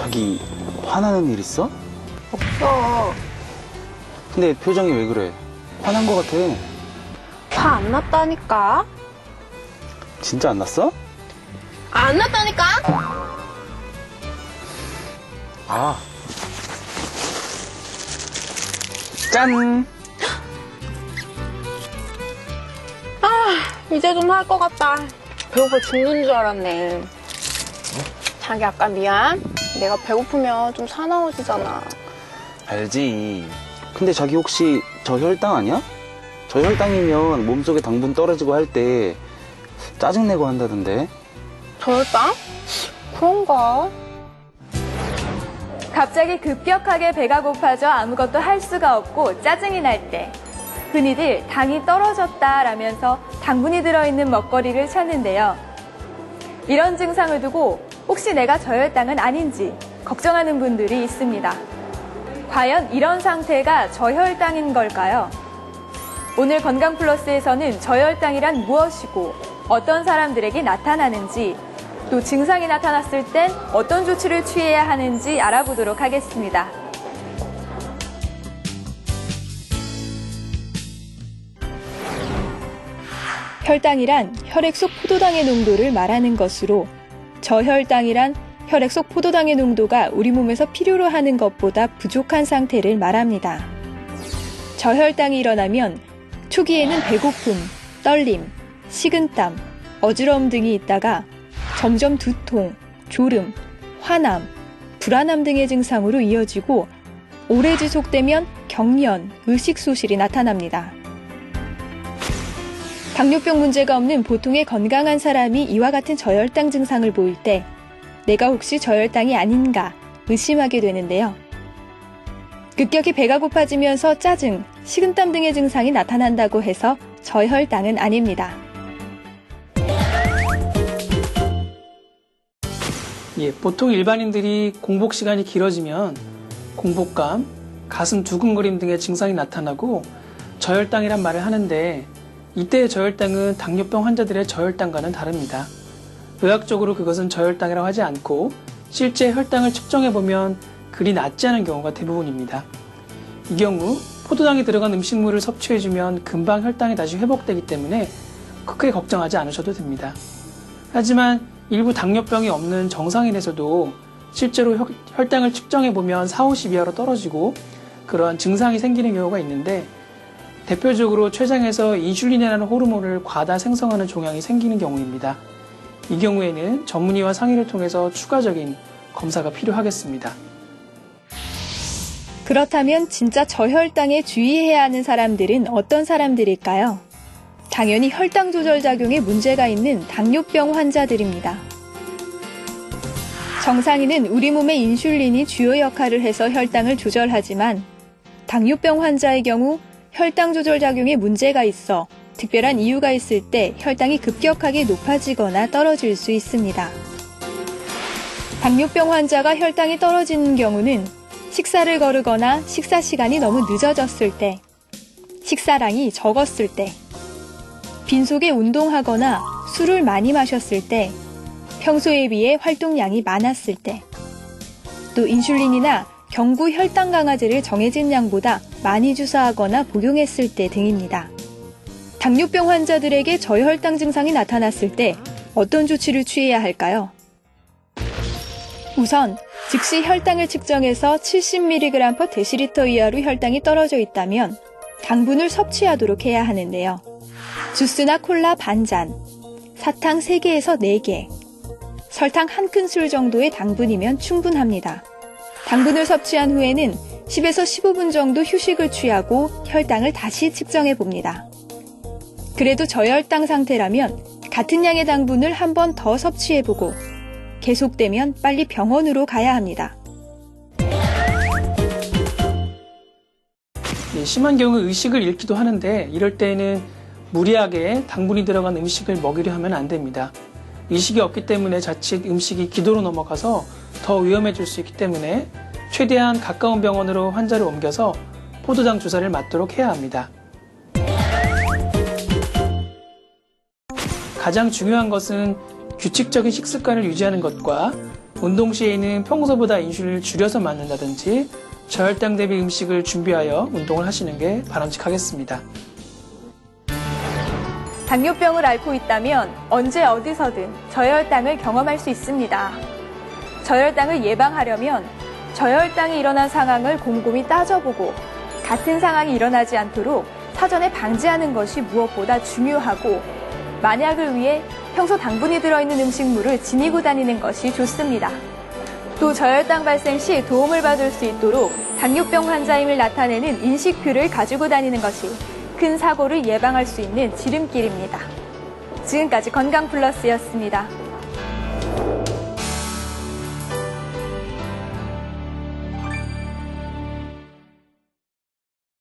자기 화나는 일 있어? 없어. 근데 표정이 왜 그래? 화난 거 같아. 화 안 났다니까? 진짜 안 났어? 안 났다니까? 아. 짠! 이제 좀 할 것 같다. 배고파 죽는 줄 알았네. 자기 아까 미안. 내가 배고프면 좀 사나워지잖아. 알지. 근데 자기 혹시 저혈당 아니야? 저혈당이면 몸속에 당분 떨어지고 할 때 짜증내고 한다던데. 저혈당? 그런가? 갑자기 급격하게 배가 고파져 아무것도 할 수가 없고 짜증이 날 때. 흔히들 당이 떨어졌다라면서 당분이 들어있는 먹거리를 찾는데요. 이런 증상을 두고 혹시 내가 저혈당은 아닌지 걱정하는 분들이 있습니다. 과연 이런 상태가 저혈당인 걸까요? 오늘 건강 플러스에서는 저혈당이란 무엇이고 어떤 사람들에게 나타나는지 또 증상이 나타났을 땐 어떤 조치를 취해야 하는지 알아보도록 하겠습니다. 혈당이란 혈액 속 포도당의 농도를 말하는 것으로 저혈당이란 혈액 속 포도당의 농도가 우리 몸에서 필요로 하는 것보다 부족한 상태를 말합니다. 저혈당이 일어나면 초기에는 배고픔, 떨림, 식은땀, 어지러움 등이 있다가 점점 두통, 졸음, 화남, 불안함 등의 증상으로 이어지고 오래 지속되면 경련, 의식 소실이 나타납니다. 당뇨병 문제가 없는 보통의 건강한 사람이 이와 같은 저혈당 증상을 보일 때 내가 혹시 저혈당이 아닌가 의심하게 되는데요. 급격히 배가 고파지면서 짜증, 식은땀 등의 증상이 나타난다고 해서 저혈당은 아닙니다. 예, 보통 일반인들이 공복 시간이 길어지면 공복감, 가슴 두근거림 등의 증상이 나타나고 저혈당이란 말을 하는데 이때의 저혈당은 당뇨병 환자들의 저혈당과는 다릅니다. 의학적으로 그것은 저혈당이라고 하지 않고 실제 혈당을 측정해 보면 그리 낮지 않은 경우가 대부분입니다. 이 경우 포도당이 들어간 음식물을 섭취해주면 금방 혈당이 다시 회복되기 때문에 크게 걱정하지 않으셔도 됩니다. 하지만 일부 당뇨병이 없는 정상인에서도 실제로 혈- 혈당을 측정해 보면 4, 50 이하로 떨어지고 그러한 증상이 생기는 경우가 있는데 대표적으로 췌장에서 인슐린이라는 호르몬을 과다 생성하는 종양이 생기는 경우입니다. 이 경우에는 전문의와 상의를 통해서 추가적인 검사가 필요하겠습니다. 그렇다면 진짜 저혈당에 주의해야 하는 사람들은 어떤 사람들일까요? 당연히 혈당 조절 작용에 문제가 있는 당뇨병 환자들입니다. 정상인은 우리 몸의 인슐린이 주요 역할을 해서 혈당을 조절하지만 당뇨병 환자의 경우 혈당 조절 작용에 문제가 있어 특별한 이유가 있을 때 혈당이 급격하게 높아지거나 떨어질 수 있습니다. 당뇨병 환자가 혈당이 떨어지는 경우는 식사를 거르거나 식사 시간이 너무 늦어졌을 때, 식사량이 적었을 때, 빈속에 운동하거나 술을 많이 마셨을 때, 평소에 비해 활동량이 많았을 때, 또 인슐린이나 경구 혈당 강화제를 정해진 양보다 많이 주사하거나 복용했을 때 등입니다. 당뇨병 환자들에게 저혈당 증상이 나타났을 때 어떤 조치를 취해야 할까요? 우선 즉시 혈당을 측정해서 70mg per 데시리터 이하로 혈당이 떨어져 있다면 당분을 섭취하도록 해야 하는데요. 주스나 콜라 반잔, 사탕 3개에서 4개, 설탕 한 큰술 정도의 당분이면 충분합니다. 당분을 섭취한 후에는 10에서 15분 정도 휴식을 취하고 혈당을 다시 측정해 봅니다. 그래도 저혈당 상태라면 같은 양의 당분을 한 번 더 섭취해 보고 계속되면 빨리 병원으로 가야 합니다. 예, 심한 경우 의식을 잃기도 하는데 이럴 때에는 무리하게 당분이 들어간 음식을 먹이려 하면 안 됩니다. 의식이 없기 때문에 자칫 음식이 기도로 넘어가서 더 위험해질 수 있기 때문에 최대한 가까운 병원으로 환자를 옮겨서 포도당 주사를 맞도록 해야 합니다. 가장 중요한 것은 규칙적인 식습관을 유지하는 것과 운동 시에는 평소보다 인슐린을 줄여서 맞는다든지 저혈당 대비 음식을 준비하여 운동을 하시는 게 바람직하겠습니다. 당뇨병을 앓고 있다면 언제 어디서든 저혈당을 경험할 수 있습니다. 저혈당을 예방하려면 저혈당이 일어난 상황을 곰곰이 따져보고 같은 상황이 일어나지 않도록 사전에 방지하는 것이 무엇보다 중요하고 만약을 위해 평소 당분이 들어있는 음식물을 지니고 다니는 것이 좋습니다. 또 저혈당 발생 시 도움을 받을 수 있도록 당뇨병 환자임을 나타내는 인식표를 가지고 다니는 것이 큰 사고를 예방할 수 있는 지름길입니다. 지금까지 건강 플러스였습니다.